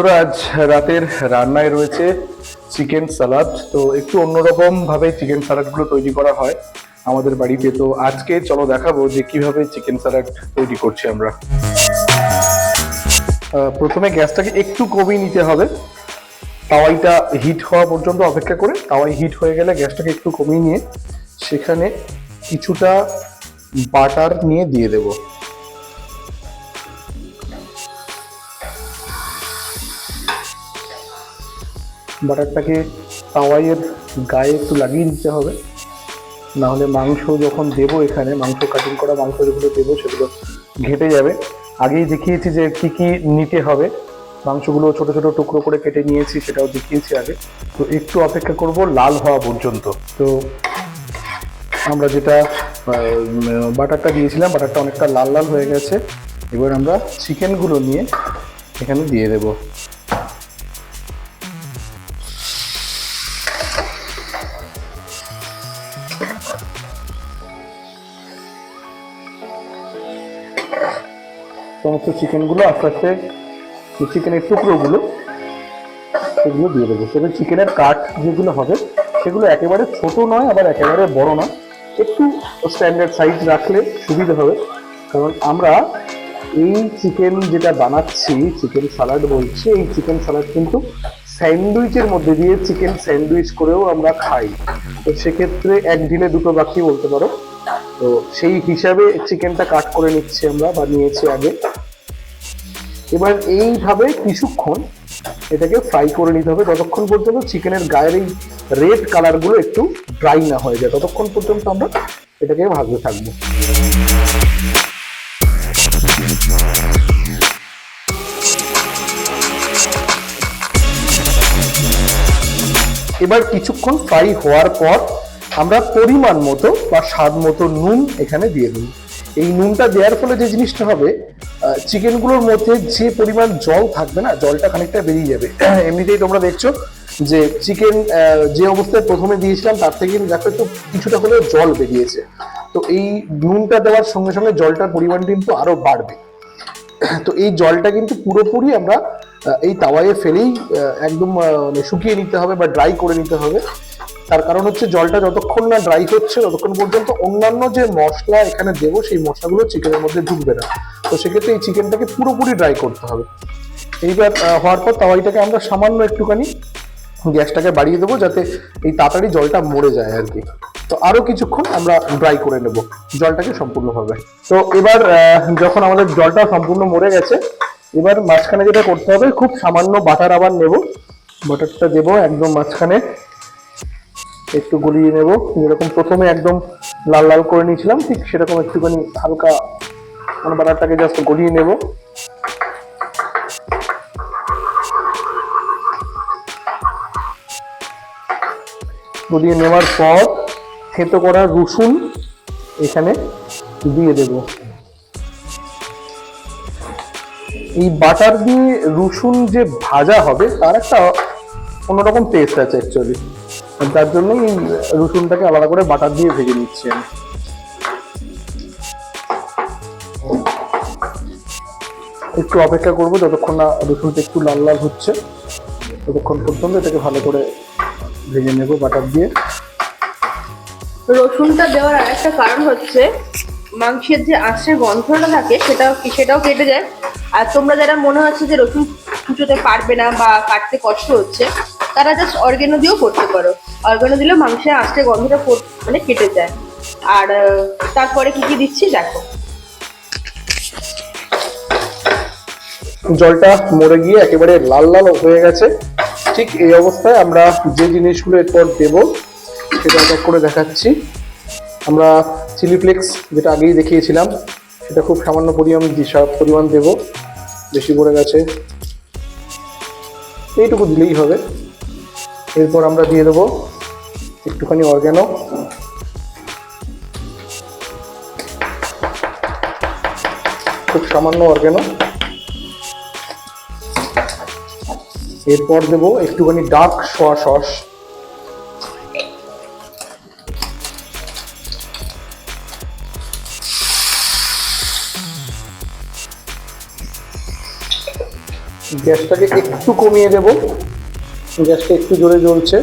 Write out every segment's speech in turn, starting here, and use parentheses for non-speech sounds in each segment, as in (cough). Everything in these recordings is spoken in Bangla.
বন্ধুরা, আজ রাতের রান্নায় রয়েছে চিকেন সালাদ। তো একটু অন্যরকম ভাবে চিকেন সালাডগুলো তৈরি করা হয় আমাদের বাড়িতে। তো আজকে চলো দেখাবো যে কীভাবে চিকেন সালাড তৈরি করছি আমরা। প্রথমে গ্যাসটাকে একটু কমিয়ে নিতে হবে। তাওয়াইটা হিট হওয়া পর্যন্ত অপেক্ষা করে। তাওয়াই হিট হয়ে গেলে গ্যাসটাকে একটু কমিয়ে নিয়ে সেখানে কিছুটা বাটার নিয়ে দিয়ে দেবো। বাটারটাকে তাওয়াইয়ের গায়ে একটু লাগিয়ে দিতে হবে। নাহলে মাংস যখন দেবো এখানে, মাংস কাটিং করা মাংস যেগুলো দেবো সেগুলো ঘেটে যাবে। আগেই দেখিয়েছি যে কী কী নিতে হবে। মাংসগুলো ছোট ছোট টুকরো করে কেটে নিয়েছি, সেটাও দেখিয়েছি আগে। তো একটু অপেক্ষা করব লাল হওয়া পর্যন্ত। তো আমরা যেটা বাটারটা দিয়েছিলাম, বাটারটা অনেকটা লাল লাল হয়ে গেছে। এবার আমরা চিকেনগুলো নিয়ে এখানে দিয়ে দেবো। সমস্ত চিকেনগুলো আস্তে আস্তে চিকেনের টুকরোগুলো, সেগুলো দিয়ে দেবো। তবে চিকেনের কাট যেগুলো হবে, সেগুলো একেবারে ছোট নয়, আবার একেবারে বড় নয়। একটু স্ট্যান্ডার্ড সাইজ রাখলে সুবিধা হবে। কারণ আমরা এই চিকেন যেটা বানাচ্ছি চিকেন স্যালাড বলছি, এই চিকেন স্যালাড কিন্তু স্যান্ডউইচের মধ্যে দিয়ে চিকেন স্যান্ডউইচ করেও আমরা খাই। তো সেক্ষেত্রে এক ঢিলে দুটো বাকি বলতে পারো। তো সেই হিসাবে চিকেনটা কাট করে নিচ্ছি আমরা বা নিয়েছি আগে। এবার এইভাবে কিছুক্ষণ এটাকে ফ্রাই করে নিতে হবে। ততক্ষণ পর্যন্ত চিকেনের গায়ের এই রেড কালারগুলো একটু ড্রাই না হয়ে যায়, ততক্ষণ পর্যন্ত আমরা এটাকে ভাজতে থাকব। এবার কিছুক্ষণ ফ্রাই হওয়ার পর আমরা পরিমাণ মতো বা স্বাদ মতো নুন এখানে দিয়ে দিই এই নুনটা দেওয়ার ফলে যে জিনিসটা হবে চিকেনগুলোর মধ্যে যে পরিমাণ জল থাকবে না, জলটা খানিকটা বেরিয়ে যাবে। (clears throat) এমনিতেই তোমরা দেখছ যে চিকেন যে অবস্থায় প্রথমে দিয়েছিলাম, তার থেকে দেখো একটু কিছুটা হলেও জল বেরিয়েছে। তো এই নুনটা দেওয়ার সঙ্গে সঙ্গে জলটার পরিমাণ কিন্তু আরও বাড়বে। (clears throat) তো এই জলটা কিন্তু পুরোপুরি আমরা এই তাওয়ায় ফেলেই একদম মানে শুকিয়ে নিতে হবে বা ড্রাই করে নিতে হবে। তার কারণ হচ্ছে জলটা যতক্ষণ না ড্রাই হচ্ছে, ততক্ষণ পর্যন্ত অন্যান্য যে মশলা এখানে দেবো, সেই মশলাগুলো চিকেনের মধ্যে ঢুকবে না। তো সেক্ষেত্রে এই চিকেনটাকে পুরোপুরি ড্রাই করতে হবে। এইবার হওয়ার পর তাওয়াইটাকে আমরা সামান্য একটুখানি গ্যাসটাকে বাড়িয়ে দেবো, যাতে এই তাড়াতাড়ি জলটা মরে যায় আর কি। তো আরও কিছুক্ষণ আমরা ড্রাই করে নেব, জলটাকে সম্পূর্ণভাবে। তো এবার যখন আমাদের জলটা সম্পূর্ণ মরে গেছে, এবার মাঝখানে যেটা করতে হবে, খুব সামান্য বাটার আবার নেব। বাটারটা দেবো একদম মাঝখানে। একটু গলিয়ে নেব। যেরকম প্রথমে একদম লাল লাল করে নিয়েছিলাম, ঠিক সেরকম একটুখানি হালকা মানে বাটারটাকে জাস্ট গলিয়ে নেব। গলিয়ে নেওয়ার পর থেতো করা রসুন এখানে দিয়ে দেব। এই বাটার দিয়ে রসুন যে ভাজা হবে, তার একটা অন্যরকম টেস্ট আছে অ্যাকচুয়ালি তার জন্যই এই রসুনটাকে আলাদা করে বাটার দিয়ে ভেজে নিচ্ছি আমি একটু অপেক্ষা করব যতক্ষণ না রসুনটা একটু লাল লাল হচ্ছে, ততক্ষণ পর্যন্ত এটাকে ভালো করে ভেজে নেব বাটার দিয়ে। রসুনটা দেওয়ার আরেকটা কারণ হচ্ছে, মাংসের যে আঁশের গন্ধটা থাকে, সেটাও সেটাও কেটে যায়। আর তোমরা যারা মনে হচ্ছে যে রসুন কুচোতে পারবে না বা কাটতে কষ্ট হচ্ছে তারা জাস্ট অর্গেনো দিয়েও করতে পারো। অর্গেনো দিলেও মাংসের আঁশের গন্ধটা মানে কেটে যায়। আর তারপরে কি কি দিচ্ছি দেখো। জলটা মরে গিয়ে একেবারে লাল লাল হয়ে গেছে। ঠিক এই অবস্থায় আমরা যে জিনিসগুলো এরপর দেব, সেটা এক করে দেখাচ্ছি। আমরা চিলি ফ্লেক্স যেটা আগেই দেখিয়েছিলাম, সেটা খুব সামান্য পরিমাণ পরিমাণ দেব। বেশি পড়ে গেছে। এইটুকু দিলেই হবে। এরপর আমরা দিয়ে দেবো একটুখানি অর্গ্যানো খুব সামান্য অর্গ্যানো এরপর দেবো একটুখানি ডার্ক সোয়া সস। গ্যাসটাকে একটু কমিয়ে দেব। গ্যাসটা একটু জোরে জ্বলছে,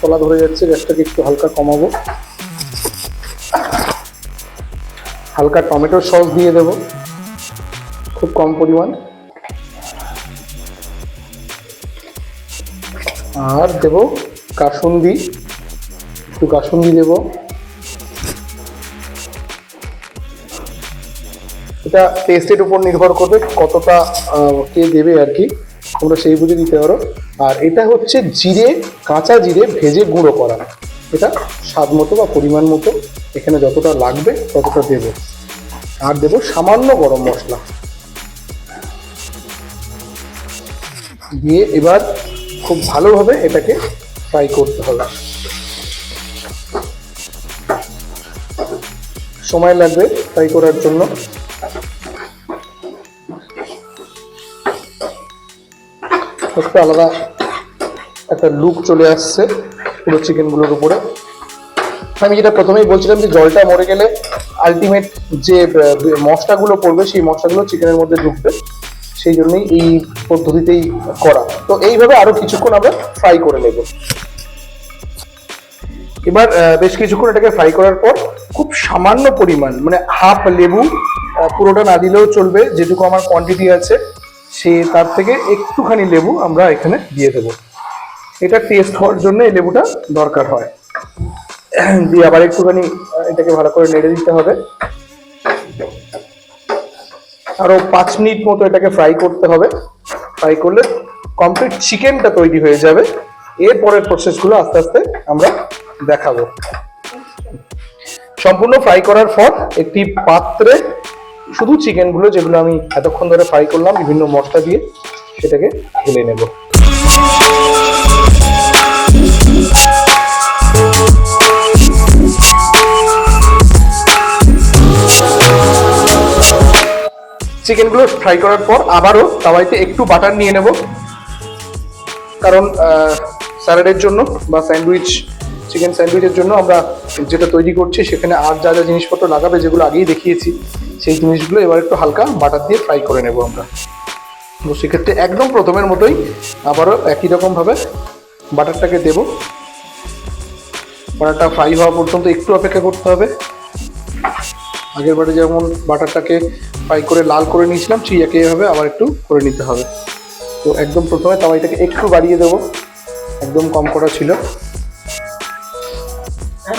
তলা ধরে যাচ্ছে, গ্যাসটাকে একটু হালকা কমাবো। হালকা টমেটোর সস দিয়ে দেব, খুব কম পরিমাণ। আর দেব কাসুন্দি, একটু কাসুন্দি দেব। এটা টেস্টের উপর নির্ভর করবে কতটা কে দেবে আর কি। তোমরা সেই বুঝে দিতে পারো। আর এটা হচ্ছে জিরে, কাঁচা জিরে ভেজে গুঁড়ো করা। এটা স্বাদ মতো বা পরিমাণ মতো এখানে যতটা লাগবে ততটা দেবো। আর দেবো সামান্য গরম মশলা। দিয়ে এবার খুব ভালোভাবে এটাকে ফ্রাই করতে হবে। সময় লাগবে ফ্রাই করার জন্য। একটু আলাদা একটা লুক চলে আসছে পুরো চিকেনগুলোর উপরে। আমি যেটা প্রথমেই বলছিলাম যে জলটা মরে গেলে আলটিমেট যে মশলাগুলো পড়বে, সেই মশলাগুলো চিকেনের মধ্যে ঢুকবে। সেই জন্যই এই পদ্ধতিতেই করা। তো এইভাবে আরও কিছুক্ষণ আমরা ফ্রাই করে নেব। এবার বেশ কিছুক্ষণ এটাকে ফ্রাই করার পর খুব সামান্য পরিমাণ মানে হাফ লেবু পুরোটা না দিলেও চলবে, যেটুকু আমার কোয়ান্টিটি আছে সে তার থেকে একটুখানি লেবু আমরা এখানে দিয়ে দেবো। এটা টেস্ট হওয়ার জন্য এই লেবুটা দরকার হয়। দিয়ে আবার একটুখানি, এটাকে ভালো করে নেড়ে দিতে হবে। আরও পাঁচ মিনিট মতো এটাকে ফ্রাই করতে হবে। ফ্রাই করলে কমপ্লিট চিকেনটা তৈরি হয়ে যাবে। এরপরের প্রসেসগুলো আস্তে আস্তে আমরা দেখাবো। সম্পূর্ণ ফ্রাই করার পর একটি পাত্রে শুধু চিকেনগুলো যেগুলো আমি এতক্ষণ ধরে ফ্রাই করলাম, বিভিন্ন মশলা দিয়ে সেটাকে ঢেলে নেব। চিকেনগুলো ফ্রাই করার পর আবারও তাওয়াইতে একটু বাটার নিয়ে নেব। কারণ স্যালাডের জন্য বা স্যান্ডউইচ চিকেন স্যান্ডউইচের জন্য আমরা যেটা তৈরি করছি, সেখানে আর যা যা জিনিসপত্র লাগাবে, যেগুলো আগেই দেখিয়েছি, সেই জিনিসগুলো এবার একটু হালকা বাটার দিয়ে ফ্রাই করে নেব আমরা। তো সেক্ষেত্রে একদম প্রথমের মতোই আবারও একই রকমভাবে বাটারটাকে দেব। বাটারটা ফ্রাই হওয়া পর্যন্ত একটু অপেক্ষা করতে হবে। আগের বারে যেমন বাটারটাকে ফ্রাই করে লাল করে নিয়েছিলাম, সেই একইভাবে আবার একটু করে নিতে হবে। তো একদম প্রথমে তাওয়াইটাকে একটু বাড়িয়ে দেবো। একদম কম করা ছিল।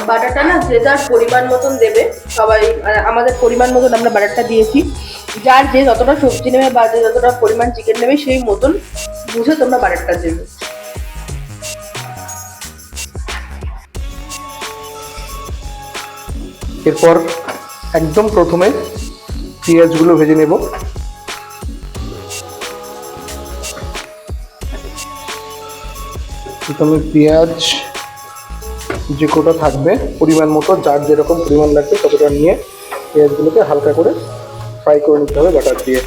বাটারটা না যে যার পরিমাণ মতন দেবে, সবাই আমাদের পরিমাণ মতন আমরা বাটারটা দিয়েছি। যার যে যতটা সবজি নেবে বা যে যতটা পরিমাণ চিকেন নেবে, সেই মতন বুঝে তোমরা বাটারটা দেবে। এরপর একদম প্রথমে পেঁয়াজগুলো ভেজে নেব। প্রথমে পেঁয়াজ যে কোটা থাকবে, পরিমাণ মতো, যার যেরকম পরিমাণ লাগবে ততটা নিয়ে পেঁয়াজগুলোকে হালকা করে ফ্রাই করে নিতে হবে বাটার দিয়ে।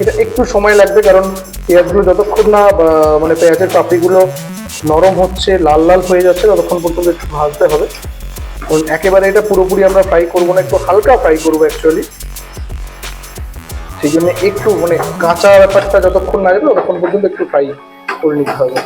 এটা একটু সময় লাগবে কারণ পেঁয়াজগুলো যতক্ষণ না মানে পেঁয়াজের পাপড়িগুলো নরম হচ্ছে, লাল লাল হয়ে যাচ্ছে, ততক্ষণ পর্যন্ত একটু ভাজতে হবে। কারণ একেবারে এটা পুরোপুরি আমরা ফ্রাই করব না, একটু হালকা ফ্রাই করব অ্যাকচুয়ালি সেই জন্য একটু মানে কাঁচা ব্যাপারটা যতক্ষণ না যাবে, ততক্ষণ পর্যন্ত একটু ফ্রাই করে নিতে হবে।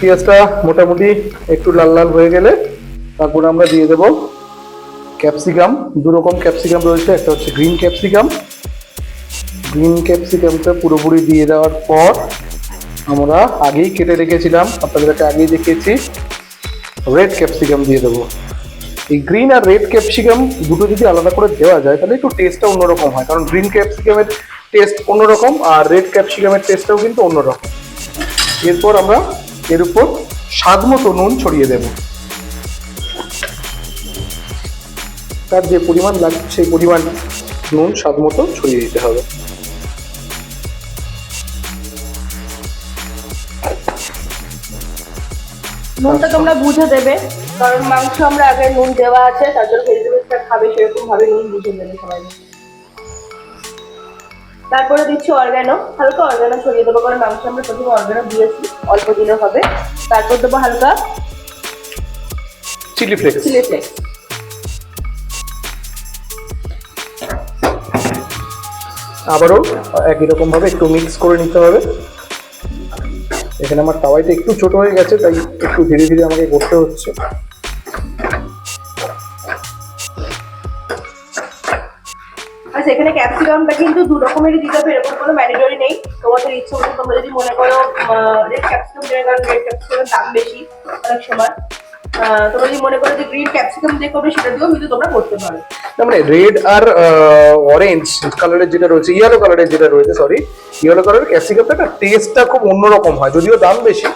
পেঁয়াজটা মোটামুটি একটু লাল লাল হয়ে গেলে তারপরে আমরা দিয়ে দেবো ক্যাপসিকাম, দু রকম ক্যাপসিকাম রয়েছে, একটা হচ্ছে গ্রিন ক্যাপসিকাম। গ্রিন ক্যাপসিকামটা পুরোপুরি দিয়ে দেওয়ার পর আমরা আগেই কেটে রেখেছিলাম, আপনাদেরকে আগেই দেখিয়েছি। রেড ক্যাপসিকাম দিয়ে দেবো। এই গ্রিন আর রেড ক্যাপসিকাম দুটো যদি আলাদা করে দেওয়া যায়, তাহলে একটু টেস্টটা অন্যরকম হয়, কারণ গ্রিন ক্যাপসিকামের টেস্ট অন্যরকম আর রেড ক্যাপসিকামের টেস্টটাও কিন্তু অন্যরকম। এরপর আমরা এর উপর স্বাদ মতো নুন ছড়িয়ে দেব। তার যে পরিমাণ লাগবে সেই পরিমাণ নুন স্বাদ মতো ছড়িয়ে দিতে হবে। নুনটা তোমরা বুঝে দেবে কারণ মাংস আমরা আগে নুন দেওয়া আছে তার জন্য ভেজিটেবলসটা খাবে সেরকম ভাবে নুন বুঝে দেবে সবাই। তারপরে দিচ্ছি অর্গ্যানো হালকা অর্গ্যানো ছড়িয়ে দেবো কারণ মাংস আমরা প্রথমে অর্গ্যানো দিয়েছি অল্প দিলে হবে। তারপর দেবো হালকা চিলি ফ্লেক্স চিলি ফ্লেক্স আবারও, একই রকম ভাবে একটু মিক্স করে নিতে হবে। এখানে আমার তাওয়াইটা একটু ছোট হয়ে গেছে, তাই একটু ধীরে ধীরে আমাকে করতে হচ্ছে। আচ্ছা এখানে ক্যাপসিকামটা কিন্তু দু রকমেরই দিতে হবে, এরকম কোনো ম্যান্ডেটরি নেই। তোমাদের ইচ্ছে মতো তোমরা যদি মনে করো রেড ক্যাপসিকাম দেবে কারণ রেড ক্যাপসিকামের দাম বেশি, অনেক সময়। তোমরা যদি মনে করো যে গ্রিন ক্যাপসিকাম দিয়ে করবে সেটা দিয়েও কিন্তু তোমরা করতে পারো। না মানে রেড আর অরেঞ্জ কালারের যেটা রয়েছে ইয়েলো কালারের যেটা রয়েছে সরি ইয়েলো কালারের ক্যাপসিকামটা না টেস্টটা খুব অন্যরকম হয় যদিও দাম বেশি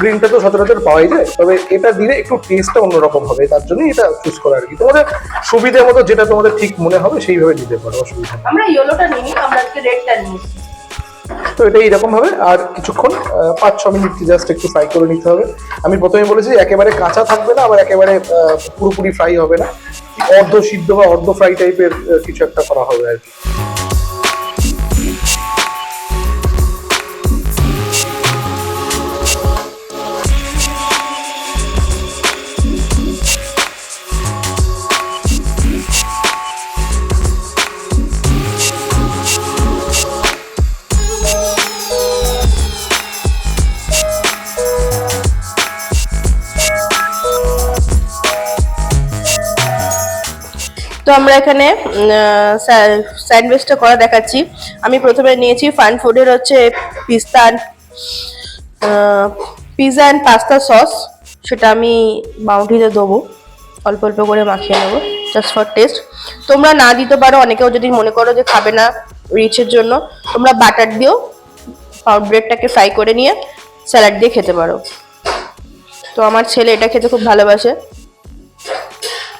গ্রিনটা তো সচরাচর পাওয়াই যায় তবে এটা দিলে একটু টেস্টটা অন্যরকম হবে তার জন্যই এটা চুজ করা আর কি। তোমাদের সুবিধা মতো যেটা তোমাদের ঠিক মনে হবে সেইভাবে দিতে পারো অসুবিধা আমরা ইয়েলোটা নিই আমরা আজকে রেডটা নিয়েছি। তো এটা এইরকম হবে। আর কিছুক্ষণ পাঁচ, ছ মিনিট জাস্ট একটু ফ্রাই করে নিতে হবে। আমি প্রথমে বলেছি, একেবারে কাঁচা থাকবে না, আবার একেবারে পুরোপুরি ফ্রাই হবে না। অর্ধ সিদ্ধ বা অর্ধ ফ্রাই টাইপের কিছু একটা করা হবে আর কি। তো আমরা এখানে স্যান্ডউইচটা করা দেখাচ্ছি। আমি প্রথমে নিয়েছি ফান ফুডের হচ্ছে পিস্তা পিজা অ্যান্ড পাস্তা সস সেটা আমি বাউন্ডিতে দেবো। অল্প অল্প করে মাখিয়ে নেব জাস্ট ফর টেস্ট তোমরা না দিতে পারো, অনেকেও যদি মনে করো যে খাবে না রিচের জন্য, তোমরা বাটার দিয়েও ব্রেডটাকে ফ্রাই করে নিয়ে স্যালাড দিয়ে খেতে পারো। তো আমার ছেলে এটা খেতে খুব ভালোবাসে।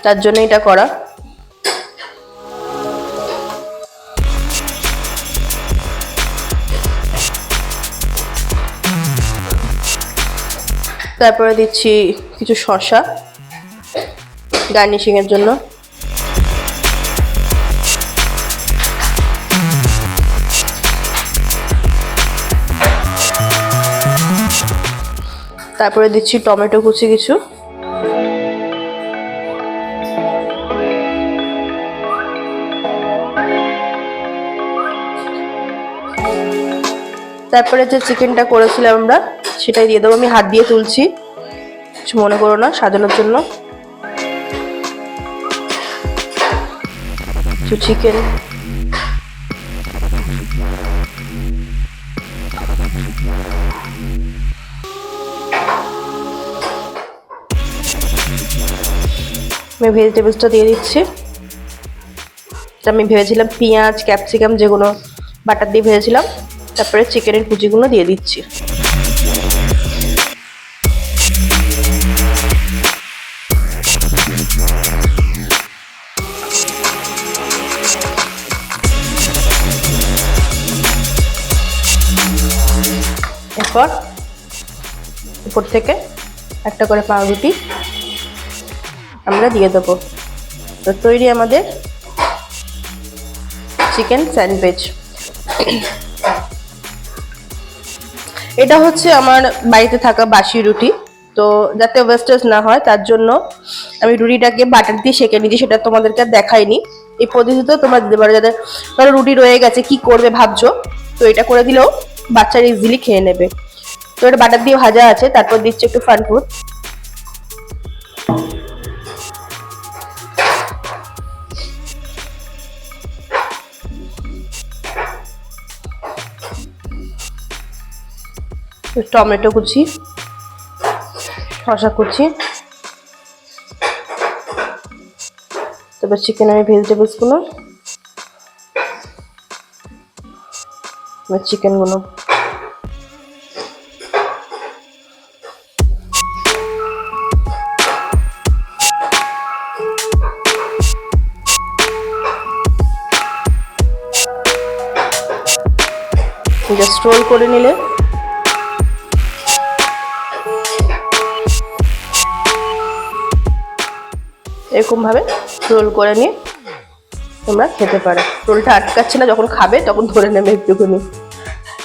তার জন্য এটা করা। তারপরে দিচ্ছি কিছু শসা গার্নিশিংয়ের জন্য। তারপরে দিচ্ছি টমেটো কুচি কিছু। তারপরে যে চিকেনটা করেছিলাম আমরা সেটাই দিয়ে দেবো। আমি হাত দিয়ে তুলছি। কিছু মনে করো না, সাজানোর জন্য। কিছু চিকেন আমি ভেজিটেবলসটা দিয়ে দিচ্ছি। আমি ভেবেছিলাম পেঁয়াজ ক্যাপসিকাম যেগুলো বাটার দিয়ে ভেজেছিলাম। তারপরে চিকেনের কুচিগুলো দিয়ে দিচ্ছি। এরপর উপর থেকে একটা করে পাউরুটি আমরা দিয়ে দেবো। তো তৈরি আমাদের চিকেন স্যান্ডউইচ এটা হচ্ছে আমার বাড়িতে থাকা বাসি রুটি। তো যাতে ওয়েস্টেজ না হয়, তার জন্য আমি রুটিটাকে বাটার দিয়ে সেঁকে নিয়েছি, সেটা তোমাদেরকে দেখাইনি। এই পদ্ধতিতে তোমরা দিতে পারো যাদের ধরো রুটি রয়ে গেছে, কি করবে ভাবছ? তো এটা করে দিলেও বাচ্চারা ইজিলি খেয়ে নেবে। তো এটা বাটার দিয়ে ভাজা আছে, তারপর দিচ্ছি একটু ফান ফুড টমেটো কুচি শশা কুচি। তারপর চিকেন আমি ভেজিটেবলসগুলো এবার চিকেনগুলো জাস্ট রোল করে নিলে। এরকম ভাবে রোল করে নিয়ে তোমরা খেতে পারো। রোলটা আটকাচ্ছে না, যখন খাবে তখন ধরে নেবে একটুখানি।